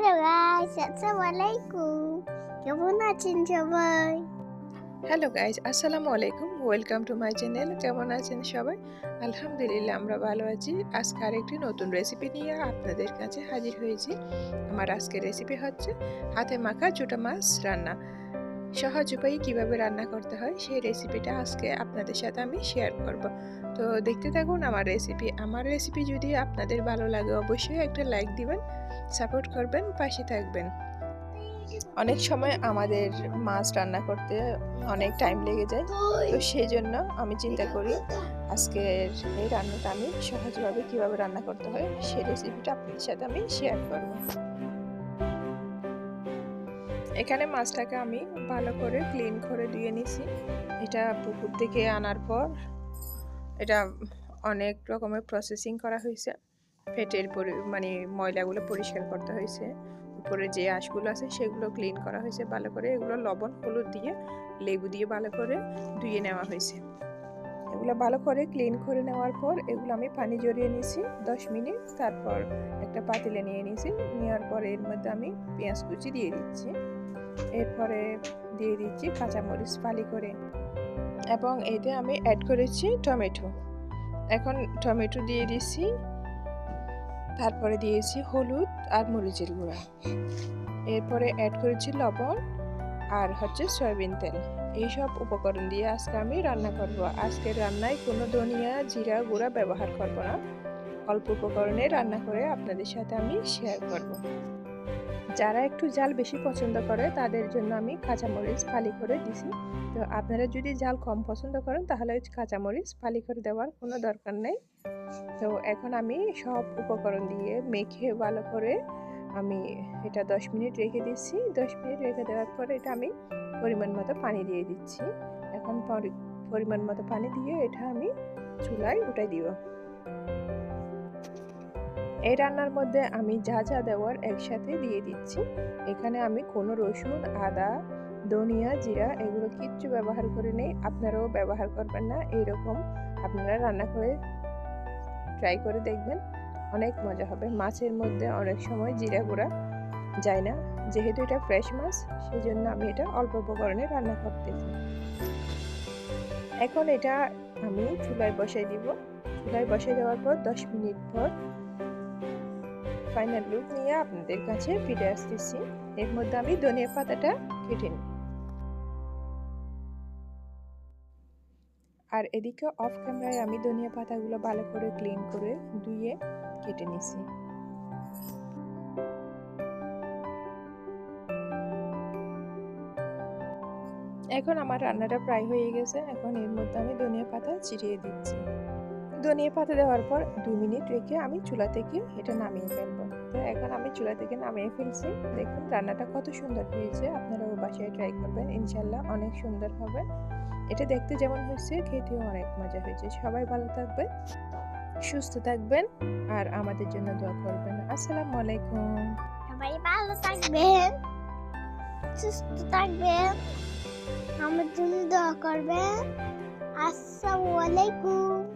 Hello guys আসসালামু কেমন আছেন সবাই হ্যালো গাইজ আসসালামু আলাইকুম ওয়েলকাম টু মাই চ্যানেল কেমন আছেন সবাই আলহামদুলিল্লাহ আমরা ভালো আছি আজকে আরেকটি নতুন রেসিপি নিয়ে আপনাদের কাছে হাজির হয়েছি আমার আজকের রেসিপি হচ্ছে হাতে মাখা চুটা মাছ রান্না সহজ উপায়ে কীভাবে রান্না করতে হয় সেই রেসিপিটা আজকে আপনাদের সাথে আমি শেয়ার করব তো দেখতে থাকুন আমার রেসিপি আমার রেসিপি যদি আপনাদের ভালো লাগে অবশ্যই একটা লাইক দিবেন সাপোর্ট করবেন, পাশে থাকবেন। অনেক সময় আমাদের মাছ রান্না করতে অনেক টাইম লেগে যায়, তো সেই জন্য আমি চিন্তা করি আজকের এই রান্নাটা আমি সহজভাবে কীভাবে রান্না করতে হয় সেই রেসিপিটা আপনাদের সাথে আমি শেয়ার করব। এখানে মাছটাকে আমি ভালো করে ক্লিন করে ধুয়ে নিছি এটা পুকুর থেকে আনার পর এটা অনেক রকমের প্রসেসিং করা হয়েছে। পরি মানে ময়লাগুলো পরিষ্কার করতে হয়েছে। উপরে যে আঁশগুলো আছে সেগুলো ক্লিন করা হয়েছে ভালো করে। এগুলো লবণ, হলুদ দিয়ে, লেবু দিয়ে ভালো করে ধুয়ে নেওয়া হয়েছে। এগুলো ভালো করে ক্লিন করে নেওয়ার পর এগুলো আমি পানি জড়িয়ে নিয়েছি দশ মিনিট। তারপর একটা পাতিলে নিয়ে নিয়েছি। নেওয়ার পরে এর মধ্যে আমি পেঁয়াজ কুচি দিয়ে দিচ্ছি। এরপরে দিয়ে দিচ্ছি কাঁচামরিচ ফালি করে। এবং এতে আমি অ্যাড করেছি টমেটো। এখন টমেটো দিয়ে দিচ্ছি। তারপরে দিয়েছি হলুদ আর মরিচের গুঁড়া। এরপরে অ্যাড করেছি লবণ আর হচ্ছে সয়াবিন তেল। এইসব উপকরণ দিয়ে আজকে আমি রান্না করব। আজকের রান্নায় কোনো ধনিয়া, জিরা গুঁড়া ব্যবহার করব না। অল্প উপকরণে রান্না করে আপনাদের সাথে আমি শেয়ার করব। যারা একটু জাল বেশি পছন্দ করে, তাদের জন্য আমি কাঁচামরিচ ফালি করে দিছি। তো আপনারা যদি জাল কম পছন্দ করেন, তাহলে কাঁচামরিচ ফালি করে দেওয়ার কোনো দরকার নেই। তো এখন আমি সব উপকরণ দিয়ে মেখে ভালো করে আমি এটা দশ মিনিট রেখে দিচ্ছি। দশ মিনিট রেখে দেওয়ার পরে এটা আমি পরিমাণ মতো পানি দিয়ে দিচ্ছি। এখন পরিমাণ মতো পানি দিয়ে এটা আমি চুলায় উঠাই দিব। এই রান্নার মধ্যে আমি যা যা দেওয়ার একসাথে দিয়ে দিচ্ছি। এখানে আমি কোনো রসুন, আদা, ধনিয়া, জিরা এগুলো কিচ্ছু ব্যবহার করে নেই। আপনারাও ব্যবহার করবেন না, এইরকম আপনারা রান্না করে ট্রাই করে দেখবেন। অনেক মজা হবে। মাছের মধ্যে অনেক সময় জিরা গুঁড়া যায় না। যেহেতু এটা ফ্রেশ মাছ সেই জন্য আমি এটা অল্প উপকরণে রান্না করতেছি। এখন এটা আমি চুলায় বসাই দিব। চুলায় বসাই দেওয়ার পর দশ মিনিট পর ফাইনাল লুক নিয়ে আপনাদের কাছে ফিরে আসতেছি। এর মধ্যে আমি ধনিয়া পাতাটা কেটে নিই। আর এদিকে অফ ক্যামেরায় আমি ধনিয়া পাতাগুলো ভালো করে ক্লিন করে ধুয়ে কেটে নিছি। এখন আমার রান্নাটা প্রায় হয়ে গেছে। এখন এর মধ্যে আমি ধনিয়া পাতা চিরিয়ে দিচ্ছি। ধনিয়া পাতা দেওয়ার পর দু মিনিট রেখে আমি চুলা থেকে এটা নামিয়ে ফেলব। তো এখন আমি চুলা থেকে নামিয়ে ফেলছি। দেখুন, রান্নাটা কত সুন্দর হয়েছে। আপনারাও বাসায় ট্রাই করবেন। ইনশাল্লাহ অনেক সুন্দর হবে। এটা দেখতে যেমন হয়েছে, খেতেও অনেক মজা হয়েছে। সবাই ভালো থাকবেন, সুস্থ থাকবেন আর আমাদের জন্য দোয়া করবেন। আসসালামু আলাইকুম। সবাই ভালো থাকবেন, সুস্থ থাকবেন আমার জন্য দোয়া করবেন। আসসালামু আলাইকুম।